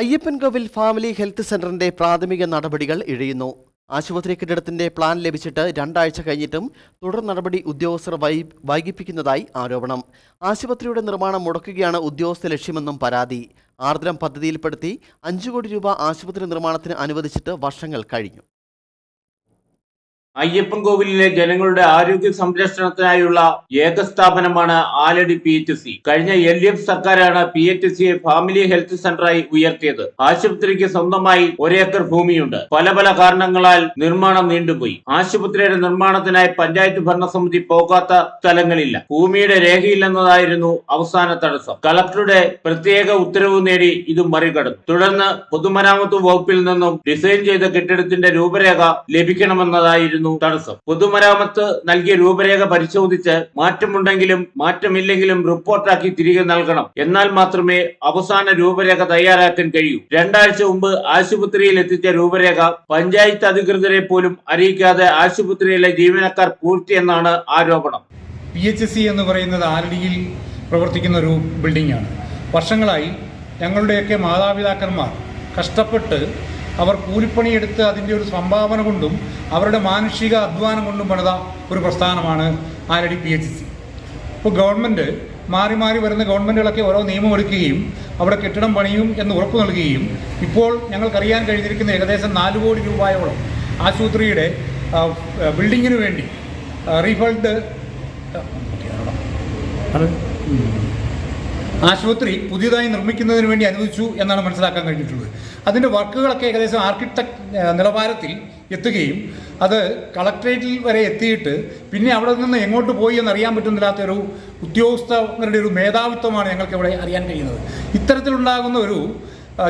Ayyappancoil family health സെന്ററിന്റെ പ്രാഥമിക നടപടികൾ ഇഴയുന്നു. ആശുപത്രി കെട്ടിടത്തിന്റെ പ്ലാൻ ലഭിച്ചിട്ട് രണ്ടാഴ്ച കഴിഞ്ഞിട്ടും തുടർ നടപടി ഉദ്യോഗസ്ഥർ വൈ വൈകിപ്പിക്കുന്നതായി ആരോപണം. ആശുപത്രിയുടെ നിർമ്മാണം മുടക്കുകയാണ് ഉദ്യോഗസ്ഥ ലക്ഷ്യമെന്നും പരാതി. ആർദ്രം പദ്ധതിയിൽപ്പെടുത്തി അഞ്ചു കോടി രൂപ ആശുപത്രി നിർമ്മാണത്തിന് അനുവദിച്ചിട്ട് വർഷങ്ങൾ കഴിഞ്ഞു. അയ്യപ്പൻ കോവിലിലെ ജനങ്ങളുടെ ആരോഗ്യ സംരക്ഷണത്തിനായുള്ള ഏക സ്ഥാപനമാണ് ആലടി പി എച്ച് സി. കഴിഞ്ഞ എൽ ഡി എഫ് സർക്കാരാണ് പി എച്ച് സിയെ ഫാമിലി ഹെൽത്ത് സെന്ററായി ഉയർത്തിയത്. ആശുപത്രിക്ക് സ്വന്തമായി ഒരേക്കർ ഭൂമിയുണ്ട്. പല പല കാരണങ്ങളാൽ നിർമ്മാണം നീണ്ടുപോയി. ആശുപത്രിയുടെ നിർമ്മാണത്തിനായി പഞ്ചായത്ത് ഭരണസമിതി പോകാത്ത സ്ഥലങ്ങളില്ല. ഭൂമിയുടെ രേഖയില്ലെന്നതായിരുന്നു അവസാന തടസ്സം. കളക്ടറുടെ പ്രത്യേക ഉത്തരവ് നേടി ഇത് മറികടന്നു. തുടർന്ന് പൊതുമരാമത്ത് വകുപ്പിൽ നിന്നും ഡിസൈൻ ചെയ്ത കെട്ടിടത്തിന്റെ രൂപരേഖ ലഭിക്കണമെന്നതായിരുന്നു തടസ്സം. പൊതുമരാമത്ത് നൽകിയ രൂപരേഖ പരിശോധിച്ച് മാറ്റമുണ്ടെങ്കിലും മാറ്റമില്ലെങ്കിലും റിപ്പോർട്ടാക്കി തിരികെ നൽകണം. എന്നാൽ മാത്രമേ അവസാന രൂപരേഖ തയ്യാറാക്കാൻ കഴിയൂ. രണ്ടാഴ്ച മുമ്പ് ആശുപത്രിയിൽ എത്തിച്ച രൂപരേഖ പഞ്ചായത്ത് അധികൃതരെ പോലും അറിയിക്കാതെ ആശുപത്രിയിലെ ജീവനക്കാർ പൂർത്തിയെന്നാണ് ആരോപണം. പി എച്ച് എസ് സി എന്ന് പറയുന്നത് ആലടിയിൽ പ്രവർത്തിക്കുന്ന ഒരു ബിൽഡിംഗ് ആണ്. വർഷങ്ങളായി ഞങ്ങളുടെയൊക്കെ മാതാപിതാക്കന്മാർ കഷ്ടപ്പെട്ട് അവർ കൂലിപ്പണിയെടുത്ത് അതിന്റെ ഒരു സംഭാവന കൊണ്ടും അവരുടെ മാനുഷിക അധ്വാനം കൊണ്ടും പണിത ഒരു പ്രസ്ഥാനമാണ് ആരടി പി എച്ച് സി. ഇപ്പോൾ ഗവൺമെന്റ് മാറി മാറി വരുന്ന ഗവൺമെന്റുകളൊക്കെ ഓരോ നിയമം എടുക്കുകയും അവിടെ കെട്ടിടം പണിയും എന്ന് ഉറപ്പ് നൽകുകയും ഇപ്പോൾ ഞങ്ങൾക്കറിയാൻ കഴിഞ്ഞിരിക്കുന്ന ഏകദേശം നാല് കോടി രൂപയോളം ആശുപത്രിയുടെ ബിൽഡിങ്ങിന് വേണ്ടി റീഫണ്ട് ആശുപത്രി പുതിയതായി നിർമ്മിക്കുന്നതിന് വേണ്ടി അനുവദിച്ചു എന്നാണ് മനസ്സിലാക്കാൻ കഴിഞ്ഞിട്ടുള്ളത്. അതിന്റെ വർക്കുകളൊക്കെ ഏകദേശം ആർക്കിടെക്ട് നിലവാരത്തിൽ എത്തുകയും അത് കളക്ട്രേറ്റിൽ വരെ എത്തിയിട്ട് പിന്നെ അവിടെ നിന്ന് എങ്ങോട്ട് പോയി എന്ന് അറിയാൻ പറ്റുന്നില്ലാത്തൊരു ഉദ്യോഗസ്ഥരുടെ ഒരു മേധാവിത്വമാണ് ഞങ്ങൾക്ക് ഇവിടെ അറിയാൻ കഴിയുന്നത്. ഇത്തരത്തിലുണ്ടാകുന്ന ഒരു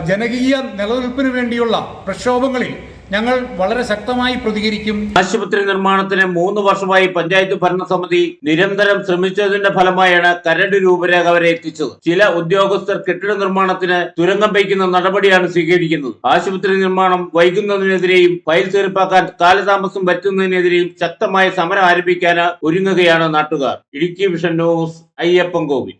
ജനകീയ നിലനിൽപ്പിന് വേണ്ടിയുള്ള പ്രക്ഷോഭങ്ങളിൽ ഞങ്ങൾ വളരെ ശക്തമായി പ്രതികരിക്കും. ആശുപത്രി നിർമ്മാണത്തിന് മൂന്ന് വർഷമായി പഞ്ചായത്ത് ഭരണസമിതി നിരന്തരം ശ്രമിച്ചതിന്റെ ഫലമായാണ് കരട് രൂപരേഖ വരെ എത്തിച്ചത്. ചില ഉദ്യോഗസ്ഥർ കെട്ടിട നിർമ്മാണത്തിന് തുരങ്കം വയ്ക്കുന്ന നടപടിയാണ് സ്വീകരിക്കുന്നത്. ആശുപത്രി നിർമ്മാണം വൈകുന്നതിനെതിരെയും ഫയൽ തീർപ്പാക്കാൻ കാലതാമസം വരുത്തുന്നതിനെതിരെയും ശക്തമായ സമരം ആരംഭിക്കാൻ ഒരുങ്ങുകയാണ് നാട്ടുകാർ. Idukki vision news Ayyappan Kovil.